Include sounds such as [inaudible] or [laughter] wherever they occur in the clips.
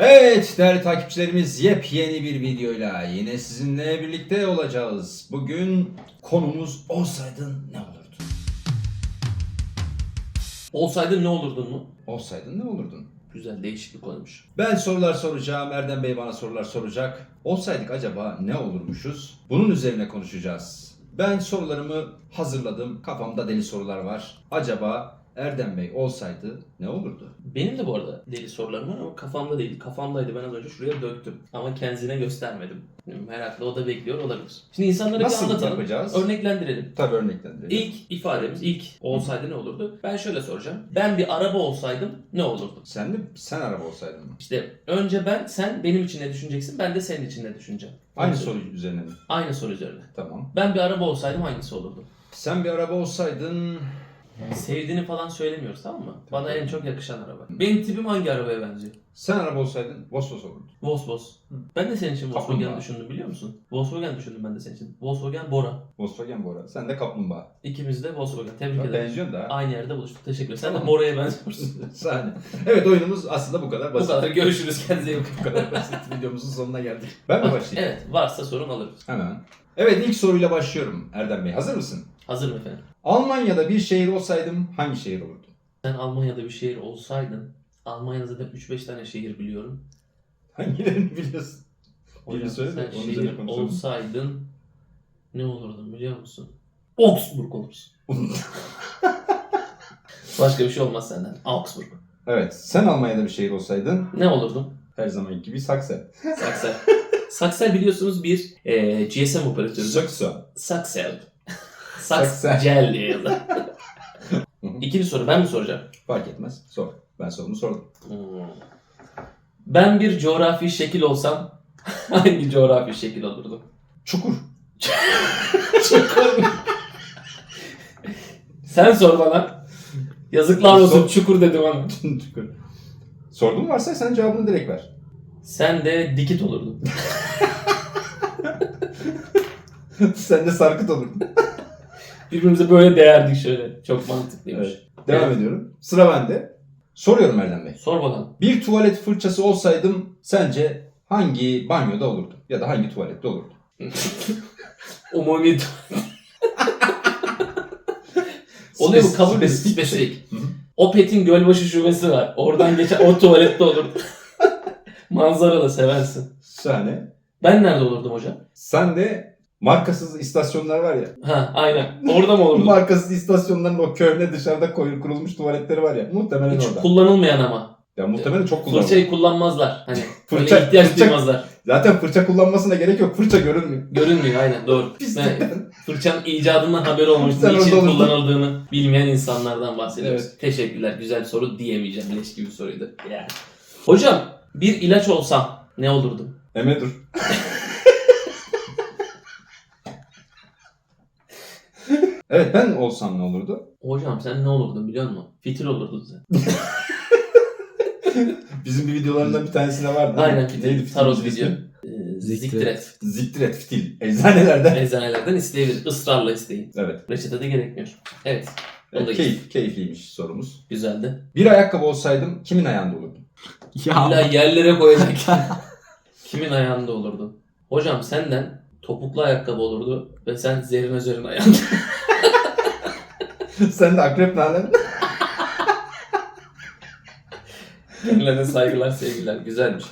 Evet değerli takipçilerimiz yepyeni bir videoyla yine sizinle birlikte olacağız. Bugün konumuz olsaydın ne olurdu? Olsaydın ne olurdun mu? Olsaydın ne olurdun? Güzel değişik bir konuymuş. Ben sorular soracağım, Erdem Bey bana sorular soracak. Olsaydık acaba ne olurmuşuz? Bunun üzerine konuşacağız. Ben sorularımı hazırladım. Kafamda deli sorular var. Acaba Erdem Bey olsaydı ne olurdu? Benim de bu arada deli sorularım var ama kafamda değil. Kafamdaydı ben az önce şuraya döktüm. Ama kendisine göstermedim. Merakla o da bekliyor olabilir. Şimdi insanlara Nasıl bir anlatalım. yapacağız? Örneklendirelim. Tabii örneklendirelim. İlk ifademiz ilk olsaydı ne olurdu? Ben şöyle soracağım. Ben bir araba olsaydım ne olurdu? Sen de sen araba olsaydın mı? İşte önce ben, sen benim için ne düşüneceksin, ben de senin için ne düşüneceğim. Aynı Nasıl? soru üzerine mi? Aynı soru üzerine. Tamam. Ben bir araba olsaydım hangisi olurdu? Sen bir araba olsaydın Sevdiğini falan söylemiyoruz tamam mı? Bana en çok yakışan araba. Benim tipim hangi arabaya benziyor? sen araba olsaydın Vosvos olurdu. Volkswagen. Ben de senin için Volkswagen Kaplumbağa. düşündüm biliyor musun? Volkswagen düşündüm ben de senin için. Volkswagen Bora. Volkswagen Bora. Sen de kaplumbağa. İkimiz de Volkswagen. Tebrik ederim. Benziyorsun da. ha. Aynı yerde buluştuk. Teşekkür ederim. Sen de Tamam. Bora'ya benziyorsun. [laughs] Sahne. Evet oyunumuz aslında bu kadar Bu basit. kadar. Görüşürüz. Kendinize iyi bakın. [laughs] Bu kadar basit. Videomuzun sonuna geldik. Ben mi başlayayım? Evet. Varsa sorun alırız. Hemen. Evet ilk soruyla başlıyorum Erdem Bey. Hazır mısın? Hazır mı efendim? Almanya'da bir şehir olsaydım hangi şehir olurdu? Sen Almanya'da bir şehir olsaydın. Almanya'da zaten 3-5 tane şehir biliyorum. Hangilerini biliyorsun? Hocam Birini söyle de sen onun üzerine şehir konuşalım. olsaydın ne olurdun biliyor musun? Augsburg olursun. [laughs] Başka bir şey olmaz senden. Augsburg. Evet. Sen Almanya'da bir şehir olsaydın Ne olurdun? her zamanki gibi Saksen. Saksel. [laughs] Saksel biliyorsunuz bir e, GSM operatörü. Saksen. Saksel. Saksel. [laughs] Saksel diye yazar. [laughs] İkinci soru ben mi soracağım? Fark etmez. Sor. Ben sorumu sordum. Hmm. Ben bir coğrafi şekil olsam [laughs] hangi coğrafi şekil olurdum? Çukur. Çukur. Sen sor bana. Yazıklar olsun Sor. çukur dedim ama. Çukur. Sordun varsa sen cevabını direkt ver. Sen de dikit olurdun. [laughs] sen de sarkıt olurdun. Birbirimize böyle değerdik şöyle. Çok mantıklıymış. Evet. Devam ediyorum. Sıra bende. Soruyorum Erdem Bey. Sor bakalım. Bir tuvalet fırçası olsaydım sence hangi banyoda olurdu? Ya da hangi tuvalette olurdu? [laughs] Umumi [laughs] Oluyor mu? Kabul edin. Spesifik şey. Hı hı. Opet'in Gölbaşı şubesi var. Oradan geçen o tuvalette olurdu. Manzara da seversin. Şahane. Ben nerede olurdum hocam? Sen de markasız istasyonlar var ya. Ha aynen. Orada mı olurdum? [laughs] markasız istasyonların o köhne dışarıda koyul kurulmuş tuvaletleri var ya. Muhtemelen Hiç orada. kullanılmayan ama. ya muhtemelen çok kullanılıyor. Fırçayı kullanmazlar. Hani [laughs] Fırça- böyle ihtiyaç fırça- duymazlar. Zaten fırça kullanmasına gerek yok. Fırça görünmüyor. Görünmüyor aynen doğru. [laughs] Pislikten. fırçanın icadından haberi. Sen Niçin kullanıldığını bilmeyen insanlardan bahsediyoruz. Evet. Teşekkürler. Güzel soru diyemeyeceğim. Leş gibi soruydu. Yani. Hocam bir ilaç olsam ne olurdum? Eme dur. [laughs] evet ben olsam ne olurdu? Hocam sen ne olurdun biliyor musun? Fitil olurdun sen. [laughs] Bizim bir videolarından bir tanesinde vardı. Aynen Neydi fitil. fitilin Tarot video. Ee, Ziktir Ziktir et. Ziktir et fitil. Eczanelerden. Eczanelerden isteyebilir. Israrla isteyin. Evet. Reçete de gerekmiyor. Evet. Evet keyif, keyifliymiş sorumuz. Güzeldi. Bir ayakkabı olsaydım kimin ayağında olurdum? İlla yerlere koyacak. [laughs] Kimin ayağında olurdu? Hocam senden topuklu ayakkabı olurdu ve sen Zerrin Özer'in ayağında. [laughs] Sen de akrep nalen. Kendilerine saygılar sevgiler. Güzelmiş.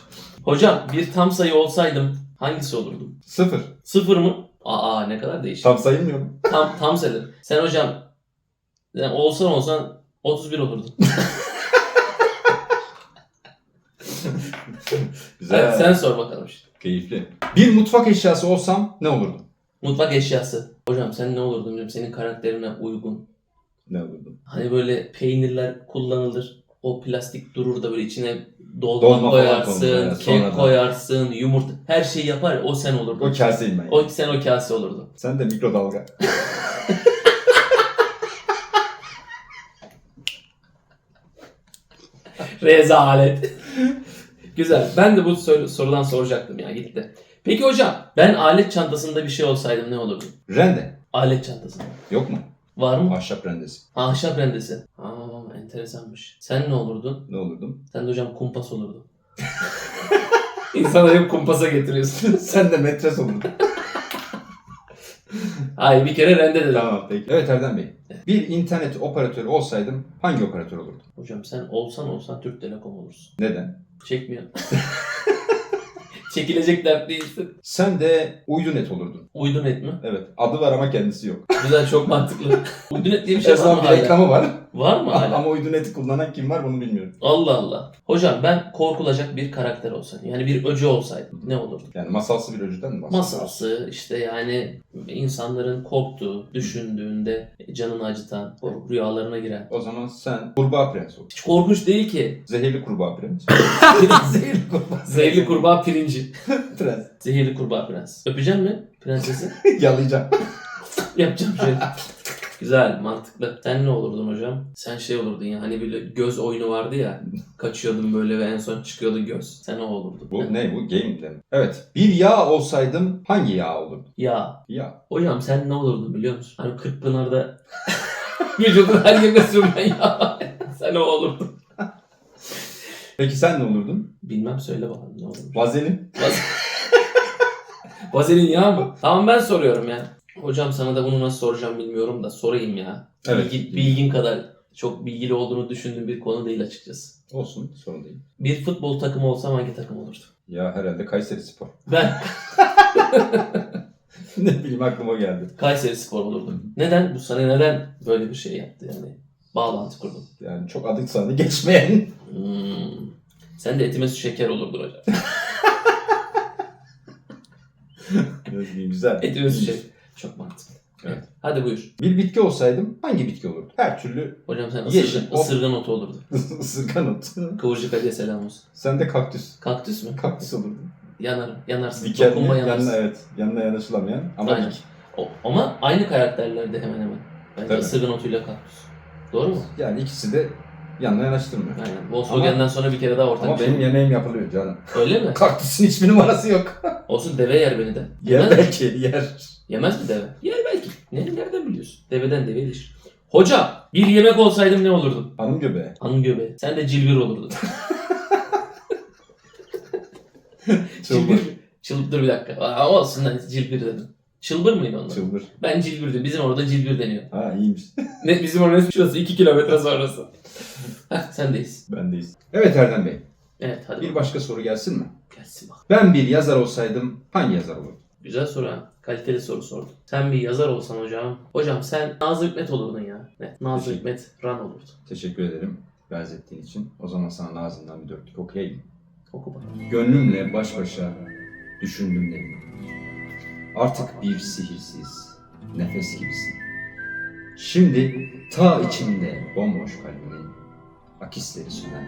Hocam bir tam sayı olsaydım hangisi olurdum? Sıfır. Sıfır mı? Aa ne kadar değişik. Tam sayılmıyor mu? Tam, tam sayılır. Sen hocam yani olsan olsan 31 olurdun. [laughs] [laughs] Güzel. Evet, sen sor bakalım işte. Keyifli. Bir mutfak eşyası olsam ne olurdum? Mutfak eşyası. Hocam sen ne olurdun bilmiyorum. Senin karakterine uygun. Ne olurdum? Hani böyle peynirler kullanılır. O plastik durur da böyle içine dolma, Dolma falan koyarsın, konulur kek sonradan. koyarsın, yumurta. Her şeyi yapar ya, o sen olurdun. O kaseyim ben. O sen o kase olurdun. Sen de mikrodalga. [laughs] Rezalet. [laughs] Güzel. Ben de bu sor- sorudan soracaktım ya gitti. Peki hocam ben alet çantasında bir şey olsaydım ne olurdu? Rende. Alet çantasında. Yok mu? Var mı? Ahşap rendesi. Ahşap rendesi. Aa enteresanmış. Sen ne olurdun? Ne olurdum? Sen de hocam kumpas olurdun. [laughs] İnsanı hep kumpasa getiriyorsun. [laughs] Sen de metres olurdun. [laughs] Hayır bir kere rende dedim. tamam peki. Evet Erdem Bey. Bir internet operatörü olsaydım hangi operatör olurdum? Hocam sen olsan olsan Türk Telekom olursun. Neden? Çekmiyor. [laughs] Çekilecek dert değilsin. Sen de Uydunet olurdun. Uydunet mi? Evet. Adı var ama kendisi yok. Güzel çok mantıklı. Uydunet diye bir şey var mı bir hala? reklamı var. Var mı hala? ama Uydunet'i kullanan kim var bunu bilmiyorum. Allah Allah. Hocam ben korkulacak bir karakter olsaydım. Yani bir öcü olsaydım. Ne olurdu? Yani masalsı bir öcüden mi bahsediyoruz? Masalsı işte yani insanların korktuğu, düşündüğünde canını acıtan, korku rüyalarına giren. O zaman sen kurbağa prens ol. Hiç korkunç değil ki. Zehirli kurbağa prens. [laughs] Zehirli kurbağa Zehirli kurbağa pirinci. prens. [laughs] Zehirli kurbağa prens. Öpeceğim mi prensesi? [laughs] Yalayacağım. Yapacağım şöyle. Güzel, mantıklı. Sen ne olurdun hocam? Sen şey olurdun ya hani böyle göz oyunu vardı ya. [laughs] Kaçıyordun böyle ve en son çıkıyordu göz. Sen o olurdun. Bu ne bu? Game'de mi? Evet. Bir yağ olsaydım hangi yağ olurdum? Ya Yağ. hocam sen ne olurdun biliyor musun? Hani Kırkpınar'da [laughs] vücudun her yerine sürülen ya. [laughs] sen o olurdun. Peki sen ne olurdun? Bilmem söyle bakalım ne olur. Vazelin. Vazelin yağı mı? Tamam ben soruyorum ya. Hocam sana da bunu nasıl soracağım bilmiyorum da sorayım ya. Evet. Bilgi, bilgin kadar çok bilgili olduğunu düşündüğüm bir konu değil açıkçası. Olsun. Sorun değil. Bir futbol takımı olsam hangi takım olurdu? Ya herhalde Kayseri Spor. Ben [laughs] ne bileyim aklıma geldi. Kayseri Spor olurdum. Neden? Bu sana neden böyle bir şey yaptı yani? Bağlantı kurdum. Yani çok adı sanı geçmeyen. Hmm. Sen de etime su şeker olurdun hocam. [laughs] Güzel. Etime su şeker. Çok mantıklı. Evet. Hadi buyur. Bir bitki olsaydım hangi bitki olurdu? Her türlü Hocam sen Yeşil, ısırgan, ısırgan otu olurdun. ısırgan [laughs] otu. Kıvırcık Ali'ye selam olsun. Sen de kaktüs. Kaktüs mü? Kaktüs olurdu. Yanar, yanarsın. Dikenli, Dokunma yanarsın. yanına evet. Yanına yanaşılamayan ama Aynen. dik. O, ama aynı karakterlerde hemen hemen. Bence Tabii. ısırgan otuyla kaktüs. Doğru mu? Yani ikisi de yanına yanaştırmıyor. Aynen. Volkswagen'den sonra bir kere daha ortak Ama benim yemeğim yapılıyor canım. Öyle mi? [laughs] Kaktüsün hiçbir numarası yok. Olsun deve yer beni de. Yer belki yer. Yemez mi deve? Yer belki. Ne, nereden biliyorsun? Deveden deve ilişir. Hoca bir yemek olsaydım ne olurdum? Hanım göbeği. Hanım göbeği. Sen de cilbir olurdun. [laughs] Çılbır. Çılbır. Dur bir dakika. Aa, olsun lan cilbir dedim. Çılbır mıydı onlar? Çılbır. Ben cilbir diyorum. Bizim orada cilbir deniyor. Ha iyiymiş. [laughs] Ne, bizim orada şurası 2 kilometre sonrası. [laughs] Heh, sendeyiz. Bendeyiz. Evet Erdem Bey. Evet hadi Bir bir başka soru gelsin mi? gelsin bak. Ben bir yazar olsaydım hangi yazar olurdum? Güzel soru ha. Kaliteli soru sordun. Sen bir yazar olsan hocam. Hocam sen Nazım Hikmet olurdun ya. Evet, Nazım Teşekkür- Hikmet Ran olurdu. Teşekkür ederim benzettiğin için. O zaman sana Nazım'dan bir dörtlük okuyayım. Oku bakalım. Gönlümle baş başa düşündüm dedim. Artık bir sihirsiz nefes gibisin. Şimdi ta içimde bomboş kalbimin akisleri süren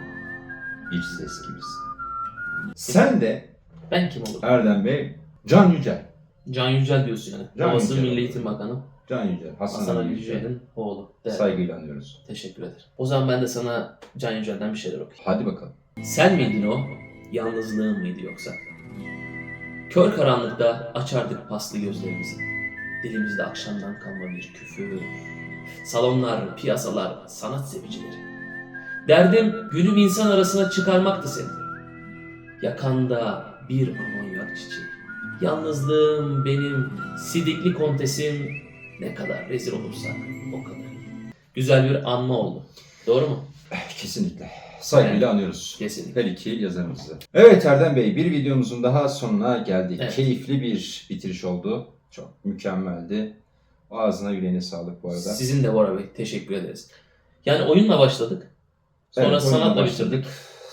bir ses gibisin. Sen de Ben kim olurum? Erdem Bey, Can Yücel. Can Yücel diyorsun yani. Can Babası Yücel. Milli Eğitim Bakanı. Can Yücel, Hasan, Hasan Ali Ali Yücel. Yücel'in oğlu. Değerli. Saygıyla anıyoruz. Teşekkür ederim. O zaman ben de sana Can Yücel'den bir şeyler okuyayım. Hadi bakalım. Sen miydin o? Yalnızlığın mıydı yoksa? Kör karanlıkta açardık paslı gözlerimizi. Dilimizde akşamdan kalma bir küfür. Salonlar, piyasalar, sanat sevicileri. Derdim günüm insan arasına çıkarmaktı seni. Yakanda bir amonyak çiçeği. Yalnızlığım benim, sidikli kontesim. Ne kadar rezil olursak o kadar. Güzel bir anma oldu. Doğru mu? Kesinlikle. Saygıyla anıyoruz. Kesinlikle. Her iki yazarımızı. Evet Erdem Bey bir videomuzun daha sonuna geldik. Evet. Keyifli bir bitiriş oldu. Çok mükemmeldi. Ağzına yüreğine sağlık bu arada. Sizin de Bora Bey. Teşekkür ederiz. Yani oyunla başladık. Sonra Evet, sanatla başladık. bitirdik.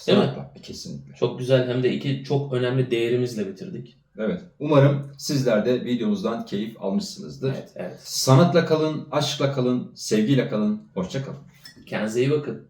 Değil mi? Sanatla, Kesinlikle. Çok güzel hem de iki çok önemli değerimizle bitirdik. Evet. Umarım sizler de videomuzdan keyif almışsınızdır. Evet, evet. Sanatla kalın, aşkla kalın, sevgiyle kalın. Hoşça kalın. Kendinize iyi bakın.